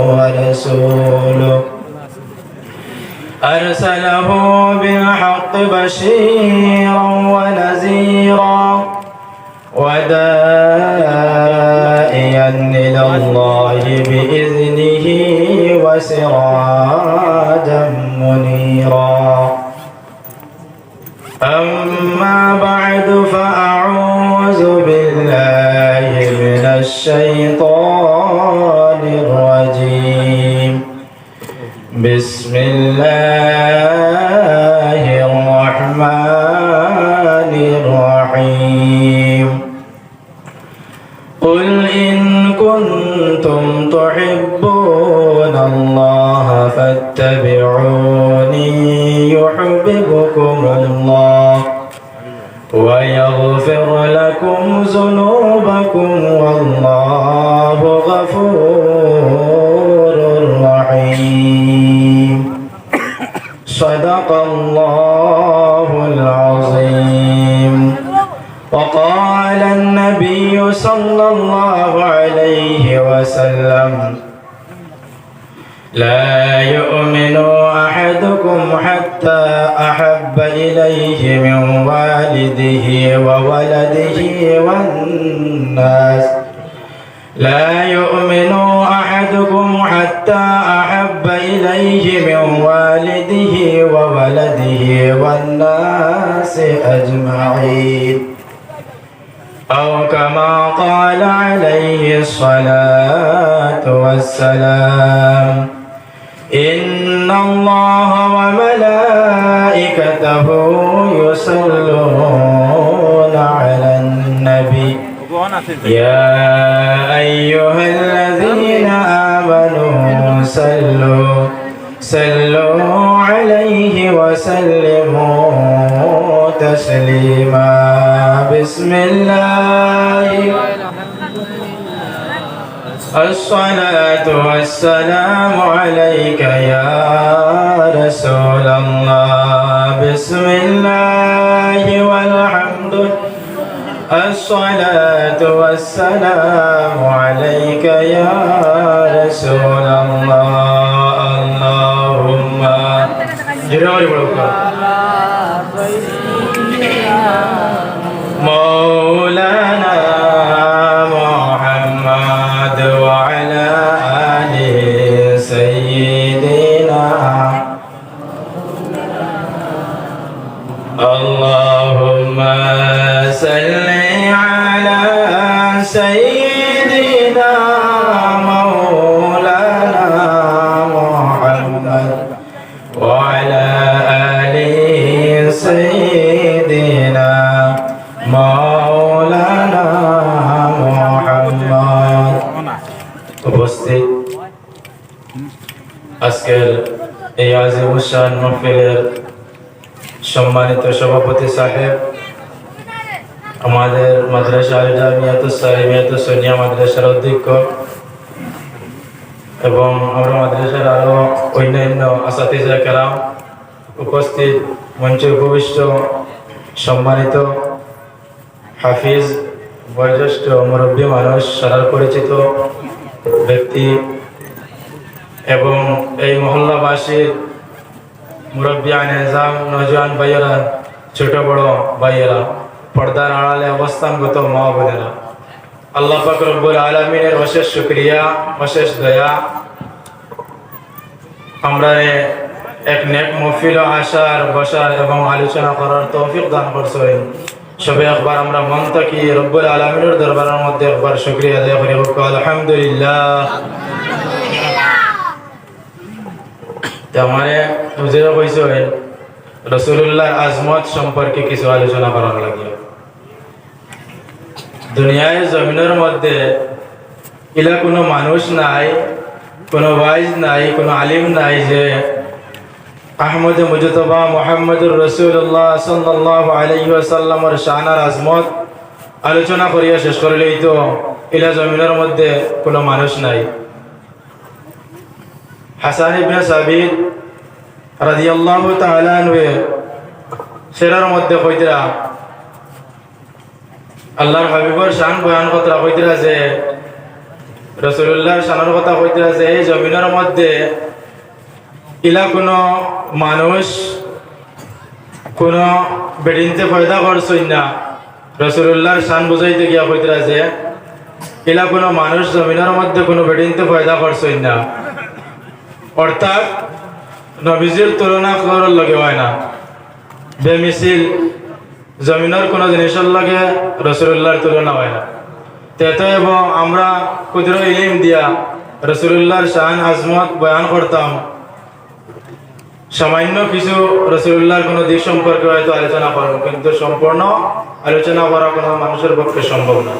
ورسوله. أرسله بالحق بشيرا ونذيرا ودائيا إلى الله بإذنه وسراجا منيرا. أما بعد فأعوذ فاتبعوني يحببكم الله ويغفر لكم ذنوبكم والله غفور رحيم. صدق الله العظيم. وقال النبي صلى الله عليه وسلم لا يؤمن أحدكم حتى أحب إليه من والده وولده والناس. لا يؤمن أحدكم حتى أحب إليه من والده وولده والناس أجمعين. أو كما قال عليه الصلاة والسلام. إن الله وملائكته يصلون على النبي. يا أيها الذين آمنوا صلوا صلوا عليه وسلموا تسليما. بسم الله. الصلاة والسلام عليك يا رسول الله. بسم الله والحمد. الصلاة والسلام عليك يا رسول الله. اللهم جراري মাওলানা মুহাম্মদ। উপস্থিত। আজকের এই আজিম হোসেন মহফিলের সম্মানিত সভাপতি সাহেব, আমাদের মাদ্রাসা সোনিয়া মাদ্রাসার অধ্যক্ষ এবং আমরা মাদ্রাসার আরও অন্যান্য আসাতিজা কেরাম উপস্থিত মঞ্চে উপবিষ্ট সম্মানিত হাফিজ, বয়োজ্যেষ্ঠ মুরব্বী মানুষ সারার পরিচিত ব্যক্তি এবং এই মহল্লাবাসীর মুরব্বী আইনাজাম নজওয়ান ভাইয়েরা, ছোট বড় ভাইয়েরা, পর্দার আড়ালে অবস্থানগত মা বোনেরা। আল্লাহ পাক রব্বুল আলমিনের অশেষ শুক্রিয়া, অশেষ দয়া। আমরা এক নেক মফিল আসার বসার এবং আলোচনা করার তৌফিক দান করছেন সবে একবার আমরা মন থাকি রব্বুল আলমিনের দরবারের মধ্যে একবার শুক্রিয়া আদায় করি। আলহামদুলিল্লাহ। আমারে বুঝে কইছে রসুল্লাহ আজমত সম্পর্কে কিছু আলোচনা করার লাগে। দুনিয়ায় জমিনের মধ্যে ইলা কোনো মানুষ নাই, কোনো ওয়াইজ নাই, কোনো আলিম নাই যে আহমদ মুজতবা মোহাম্মদুর রসুল্লাহ সাল্লাহ আলহিসাল্লামর শাহানার আজমত। আলোচনা করিয়া শেষ করলেই তো ইলা জমিনের মধ্যে কোনো মানুষ নাই। হাসান ইবনে সাবিদ রাদিয়াল্লাহু তাআলা আনহু সেরার মধ্যে কইতরা, আল্লাহর হাবিবর শান বয়ান কথা কইতরা যে রসুল্লাহর সানার কথা কইতে আছে এই জমিনের মধ্যে ইলা কোনো মানুষ কোনো বেডিনতে ফয়দা করছই না। রসুল্লাহর শান বুঝাইতে গিয়া কইতে আছে ইলা কোনো মানুষ জমিনের মধ্যে কোনো বেডিনতে ফয়দা করছই না। অর্থাৎ নবীজির তুলনা করার লগে হয় না। বেমিছিল জমিনের কোনো জিনিসের লগে রসুল্লাহর তুলনা হয় না। তেতে এবং আমরা ক্ষুদ্র ইলিম দিয়া রসুল্লাহর শান আজমত বয়ান করতাম সামান্য কিছু রসুল্লাহর কোনো দিক সম্পর্কে হয়তো আলোচনা করবো কিন্তু সম্পূর্ণ আলোচনা করা কোনো মানুষের পক্ষে সম্ভব না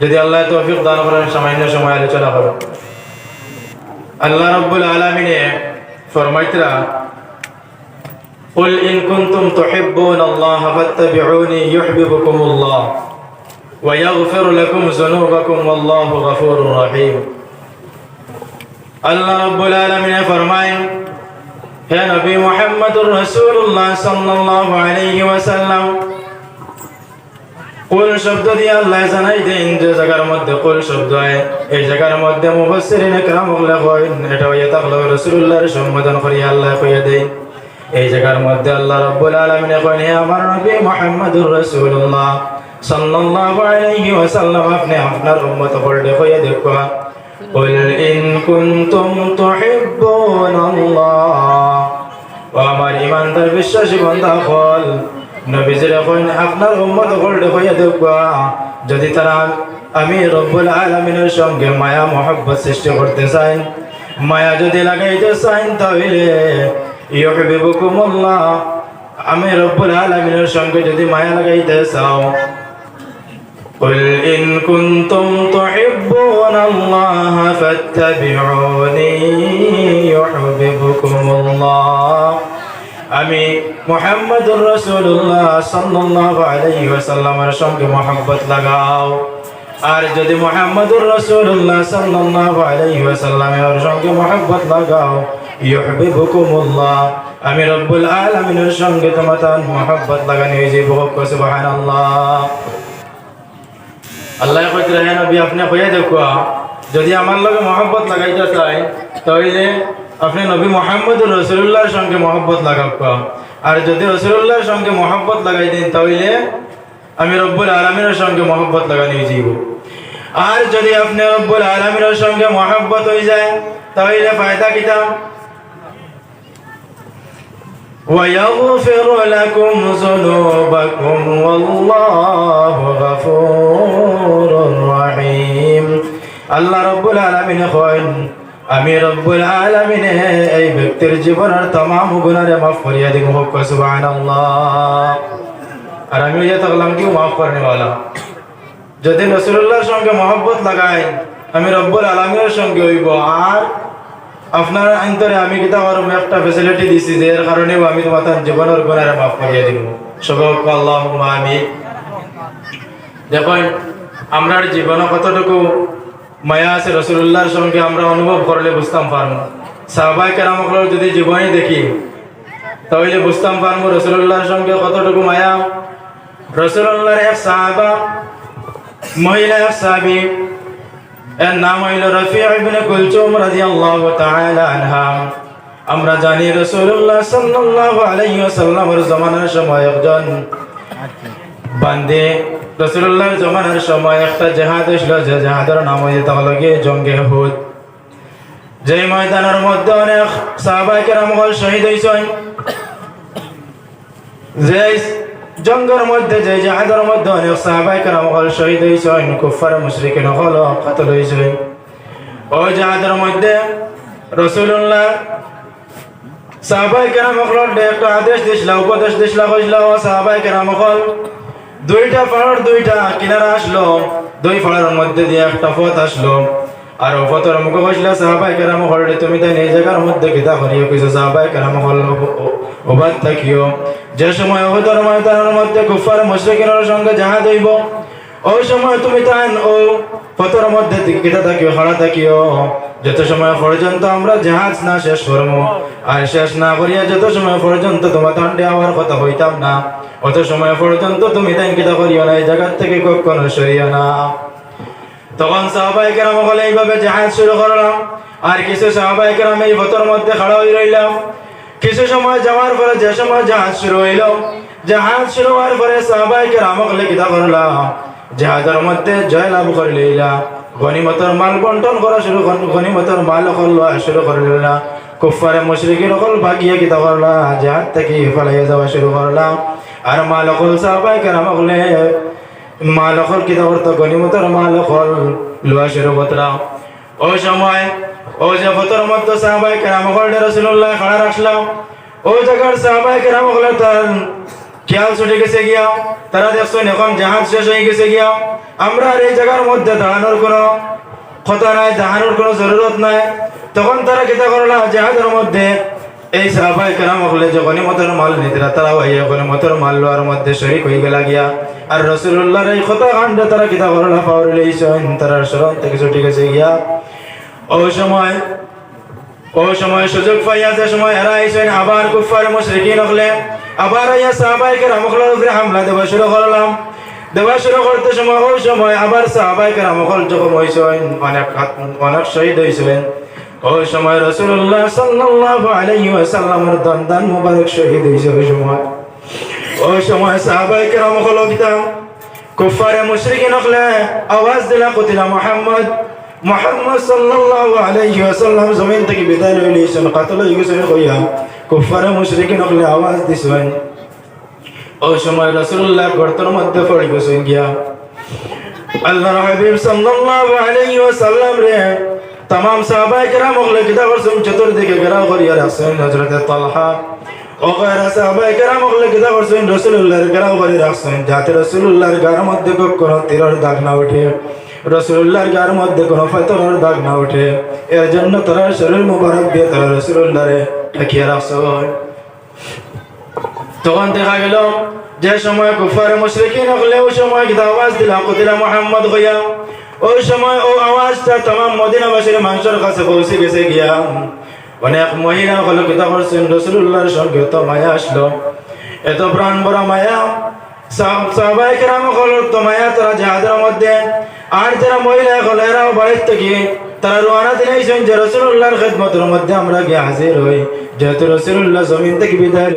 যদি আল্লাহ তৌফিক দান করেন সামান্য সময় আলোচনা করো আল্লাহ রব্বুল আলমিনে ফরমাইতরা قل إن كنتم تحبون الله فاتبعوني يحببكم الله ويغفر لكم ذنوبكم والله غفور رحيم আল্লাহ রব্বুল আলামিন ফরমায় হে নবী মুহাম্মদুর রাসূলুল্লাহ সাল্লাল্লাহু আলাইহি ওয়াসাল্লাম কুল শব্দ দিয়ে আল্লাহ জানাই দেন যে জায়গার মধ্যে কুল শব্দ হয় এই জায়গার মধ্যে মুফাসসিরিন کرام বলে কইন এটা হইয়া থাকলো রাসূলুল্লাহর সম্বোধন করি আল্লাহ কইয়া দেন এই জায়গার মধ্যে আল্লাহ রাব্বুল আলামিন কইন হে আমার নবী মুহাম্মদুর রাসূলুল্লাহ সাল্লাল্লাহু আলাইহি ওয়াসাল্লাম আপনি আপনার উম্মত বলতে কইয়া দেখো قل إن كنتم تحبون الله وأمر إيمان در বিশ্বাসী বান্দা হল নবীজির এখন আপনার উম্মত হলতে হইয়া দেখবা যদি তারা আমি রব্বুল আলমিনের সঙ্গে মায়া মহব্বত সৃষ্টি করতে চাই মায়া যদি লাগাইতে চাই তাহলে ইয়হিবুকুমুল্লাহ আমি রব্বুল আলমিনের সঙ্গে যদি মায়া লাগাইতে চাও قل إن كنتم تحبون الله فاتبعوني يحببكم الله আমি মোহাম্মদুর রসুল্লাহ সাল্লাহ আলাইহি ওয়াসাল্লামের সঙ্গে মোহাম্মত লাগাও আর যদি মোহাম্মদুর রসুল্লাহ সাল্লাহ আলাইহি ওয়াসাল্লামের সঙ্গে মোহাম্মত লাগাও ইউহিবুকুমুল্লাহ আমি রব্বুল আলামিনের সঙ্গে তোমার মোহাম্মত লাগানি হয়ে যাবো সুবহানাল্লাহ আল্লাহ কইতে হে নবী আপনি কইয়া দেখুয়া যদি আমার লগে মহব্বত লাগাইতে চাই তাহলে আপনি নবী মোহাম্মদ রসুল্লাহর সঙ্গে মহব্বত লাগাবা আর যদি রসুল্লাহর সঙ্গে মহব্বত লাগাই দিন তাহলে আমি রব্বুল আলমিনের সঙ্গে মহব্বত লাগানি যাইব আর যদি আপনি রব্বুল আলমিনের সঙ্গে মহব্বত হয়ে যায় তাহলে ফায়দা কিতাব ويغفر لكم ذنوبكم والله غفور رحيم আল্লাহ রব্বুল আলমিন হন আমি রব্বুল আলমিনে এই ব্যক্তির জীবনের তমাম গুণারে মাফ করিয়া দিব হোক সুবাহ আর আমি যে থাকলাম কি মাফ করেনি বলা যদি নসরুল্লাহর সঙ্গে মহব্বত লাগাই আমি রব্বুল আলমিনের সঙ্গে হইব। আর আপনার আন্তরে আমি কিতাব আরও একটা ফেসিলিটি দিছি যে এর কারণেও আমি তোমার জীবনের গুণারে মাফ করিয়া দিব? সবক আল্লাহ আমি দেখেন, আমরার জীবনে কতটুকু মায়া আছে রসুল্লাহর সঙ্গে আমরা অনুভব করলে বুঝতাম পারব। সাহবাই কেরামকলোর যদি জীবনে দেখি, তাহলে বুঝতাম পারব রসুল্লাহর সঙ্গে কতটুকু মায়া। রসুল্লাহর এক সাহাবা, মহিলা এক সাহাবি, এর নাম হইল রফি ইবনে কুলচুম রাদিয়াল্লাহু তাআলা আনহা। আমরা জানি রাসূলুল্লাহ সাল্লাল্লাহু আলাইহি ওয়াসাল্লামের জামানার সময় একজন বান্দে। রাসূলুল্লাহর জামানার সময় একটা জিহাদ হইছিল যে জিহাদের নাম হইছে তাহলে জঙ্গে হুদ যেই ময়দানের মধ্যে অনেক সাহাবায়ে কেরাম হল শহীদ হইছেন। যে জঙ্গের মধ্যে, যে জাহাদের মধ্যে অনেক সাহাবাই কেরাম হল শহীদ হয়েছেন কুফার মুশরিকিন হল কাতল হয়েছেন ওই জাহাদের মধ্যে রসুল্লাহ সাহাবাই কেরাম হল, একটা আদেশ দিছিল, উপদেশ দিছিল, কইছিল, ও সাহাবাই কেরাম হল দুইটা পাহাড়, দুইটা কিনারা আসলো। দুই পাহাড়ের মধ্যে দিয়ে একটা পথ আসলো। আর পথের মুখে বসল সাহাবাই কেরাম হল তুমি তাই এই জায়গার মধ্যে কিতা করিও। কিছু সাহাবাই কেরাম হল ওবাদ থাকিও। যে সময় অবতর ময়দানের মধ্যে কুফার মুশরিকিনের সঙ্গে যাহা হইব, ওই সময় তুমি তান ও পথর মধ্যে কিতা থাকিও, খড়া থাকিও। যত সময় পর্যন্ত আমরা জাহাজ না শেষ করব আর শেষ না করিয়া যত সময় পর্যন্ত তোমার দণ্ডে হওয়ার কথা হইতাম না, অত সময় পর্যন্ত তুমি তাই কিতা করিও না, এই জায়গার থেকে কখনো সরিও না। তখন সাহাবাই কেরাম হলে এইভাবে জাহাজ শুরু করলাম, আর কিছু সাহাবাই কেরাম এই ভতর মধ্যে খাড়া হয়ে রইলাম। কিছু সময় যাওয়ার পরে যে সময় জাহাজ শুরু হইল, জাহাজ শুরু হওয়ার পরে সাহাবাই কেরাম হলে কিতা করলাম, জাহাজের মধ্যে জয় লাভ করে লইলা গনিমতর মাল বন্টন করা শুরু কর গনিমতর মাল অকল শুরু করে লইলা কুফারে মুশরিকিন অকল ভাগিয়ে কিতা করলা জাহাজ থেকে ফলাইয়া যাওয়া শুরু করলাম আর মাল অকল সাহাবাই কেরাম হলে মাল অকল কিতা করতো গনিমতর মাল অকল লোয়া শুরু করতাম ওই সময় ওই যে ফতর মধ্যে সাহাবাই কেরাম অকল রসুল্লাহ খাড়া রাখলাম ওই জায়গার সাহাবাই কেরাম অকল তার খেয়াল ছুটে গেছে গিয়া, তারা দেখছেন এখন জাহাজ শেষ হয়ে গেছে গিয়া, আমরা আর এই জায়গার মধ্যে দাঁড়ানোর কোনো কথা নাই, দাঁড়ানোর কোনো জরুরত নাই। তখন তারা কিতা করলা, জাহাজের মধ্যে এই সাহাবাই কেরাম হলে যে গনিমতের মাল নিদিরা তারা হইয়া গনিমতের মাল লোয়ার মধ্যে শরিক হয়ে গেলা গিয়া আর রসুল্লাহর এই কথা কাণ্ডে তারা কিতা করলা, পাওয়ার লইছেন তারা স্মরণ থেকে ছুটে গেছে গিয়া। ওই সময় ওই সময় সুযোগ পাইয়া, যে সময় এরা আইসেন, আবার কুফার মুশরিকিন হলে আবার আইয়া সাহাবাইকে রামখলার উপরে হামলা দেওয়া শুরু করলাম। দেওয়া শুরু করতে সময়, ওই সময় আবার সাহাবাইকে রামখল যখন হয়েছেন অনেক অনেক শহীদ হয়েছিলেন ওই সময় রসুল্লাহ সাল্লাল্লাহু আলাইহি ওয়াসাল্লামের দন্দান মুবারক শহীদ হয়েছে ওই সময়। ওই সময় সাহাবাইকে রামখল দিতাম কুফারে মুশরিকিন হলে আওয়াজ দিলা কতিলা মুহাম্মদ, মোহাম্মদ সাল্লাল্লাহু আলাইহি ওয়াসাল্লাম জমিন থেকে বিদায় লই লইছেন কাতল হয়ে গেছেন কইয়া কুফারে মুশরিকিন হলে আওয়াজ দিছেন ওই সময় রাসূলুল্লাহ গর্তের মধ্যে পড়ে গেছেন গিয়া আল্লাহর হাবিব সাল্লাল্লাহু আলাইহি ওয়াসাল্লাম রে तमाम সাহাবায়ে কেরাম হলে কিতা করছেন চতুর্দিকে ঘেরাও করিয়া রাখছেন হযরত তালহা ও গায়রা সাহাবায়ে কেরাম হলে কিতা করছেন রাসূলুল্লাহর ঘেরাও করে রাখছেন যাতে রাসূলুল্লাহর গায়ের মধ্যে কোনো তীরের দাগ না ওঠে রসুল্লাহর গার মধ্যে কোনো ফাতরের দাগ না ওঠে, এর জন্য তারা শরীর মুবারক দিয়ে তারা রসুল্লাহরে ঠেকিয়ে রাখছে। তখন দেখা গেল, যে সময় কুফারে মুশরিকিন হলে, ওই সময় আওয়াজ দিলাম কতিলা মোহাম্মদ হইয়া। ওই সময় ও আওয়াজটা তাম মদিনাবাসীর মানুষের কাছে পৌঁছে গেছে গিয়া। অনেক মহিলা হলো কিতা করছেন রসুল্লাহর সঙ্গে তো মায়া আসলো। এত প্রাণ বড় মায়া সাহাবাই কেরাম হলো তো মায়া তারা জাহাজের মধ্যে আর যারা মহিলা এখন, এরাও বাড়ির থেকে, তারা রোয়ানা দিনেছেন যে রসুল্লাহর খেদমতের মধ্যে আমরা গিয়ে হাজির হই। যেহেতু রসুল্লাহ জমিন থেকে বিদায়